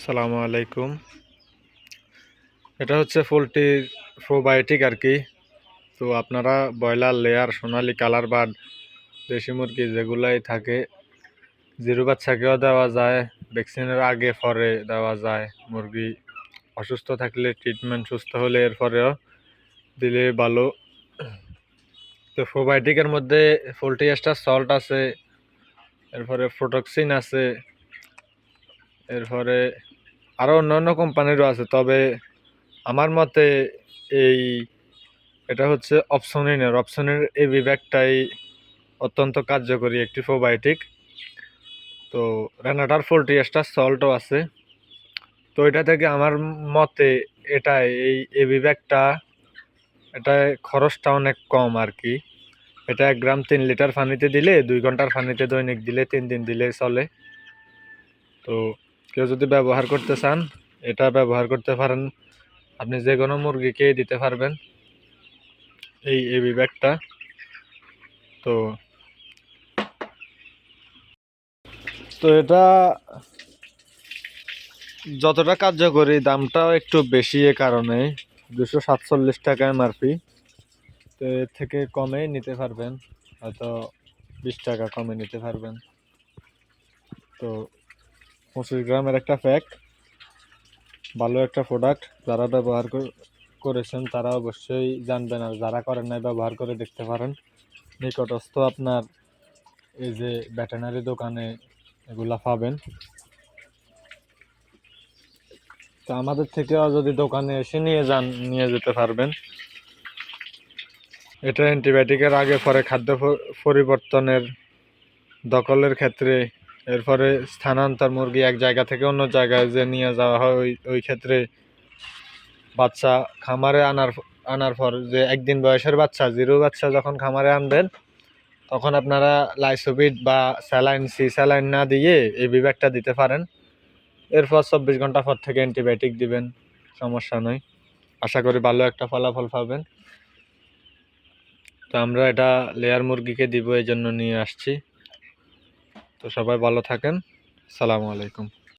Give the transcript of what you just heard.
সালামু আলাইকুম। এটা হচ্ছে পোলট্রির প্রোবায়োটিক আর কি। তো আপনারা ব্রয়লার, লেয়ার, সোনালি কালার বাদ দেশি মুরগি যেগুলাই থাকে জিরো বাচ্চাকেও দেওয়া যায়, ভ্যাকসিনের আগে পরে দেওয়া যায়। মুরগি অসুস্থ থাকলে ট্রিটমেন্ট সুস্থ হলে এরপরেও দিলে ভালো। তো প্রোবায়োটিকের মধ্যে পোলট্রি এক্সট্রা সল্ট আছে, এরপরে ফ্রোটক্সিন আছে এরপরে আরও অন্য অন্য কোম্পানিরও আছে, তবে আমার মতে এই এটা হচ্ছে অপশনিনের অপশনের এই বিভাগটাই অত্যন্ত কার্যকরী একটি প্রোবায়োটিক তো রানাটার পোলট্রি এক্সট্রা সল্টও আছে। তো এটা থেকে আমার মতে এটা এই এই বিভাগটা এটা খরচটা অনেক কম আর কি। এটা এক গ্রাম তিন লিটার পানিতে দিলে, দুই ঘণ্টার পানিতে দৈনিক দিলে, তিন দিন দিলে চলে। তো কেউ যদি ব্যবহার করতে চান, এটা ব্যবহার করতে পারেন। আপনি যে কোনো মুরগিকে দিতে পারবেন এই এই বিভাগটা তো তো এটা যতটা কার্যকরী, দামটাও একটু বেশি এ কারণে। দুশো সাতচল্লিশ টাকা এমআরপি তো এর থেকে কমে নিতে পারবেন। হয়তো বিশ টাকা কমে নিতে পারবেন। তো পঁচিশ গ্রামের একটা প্যাক ভালো একটা প্রোডাক্ট যারা ব্যবহার করেছেন তারা অবশ্যই জানবেন আর যারা করেন নাই ব্যবহার করে দেখতে পারেন। নিকটস্থ আপনার এই যে ভেটেনারি দোকানে এগুলা পাবেন। তো আমাদের থেকেও যদি দোকানে এসে নিয়ে যান, নিয়ে যেতে পারবেন। এটা অ্যান্টিবায়োটিকের আগে পরে খাদ্য পরিবর্তনের দখলের ক্ষেত্রে এরপরে স্থানান্তর মুরগি এক জায়গা থেকে অন্য জায়গায় যে নিয়ে যাওয়া হয়, ওই ওই ক্ষেত্রে বাচ্চা খামারে আনার আনার পর যে একদিন বয়সের বাচ্চা, জিরো বাচ্চা যখন খামারে আনবেন, তখন আপনারা লাইসোবিট বা স্যালাইন, সি স্যালাইন না দিয়ে এই বিভাগটা দিতে পারেন। এরপর চব্বিশ ঘণ্টা পর থেকে অ্যান্টিবায়োটিক দিবেন, সমস্যা নয় আশা করি ভালো একটা ফলাফল পাবেন। তো আমরা এটা লেয়ার মুরগিকে দিব, এই জন্য নিয়ে আসছি। তো সবাই ভালো থাকেন। সালামু আলাইকুম।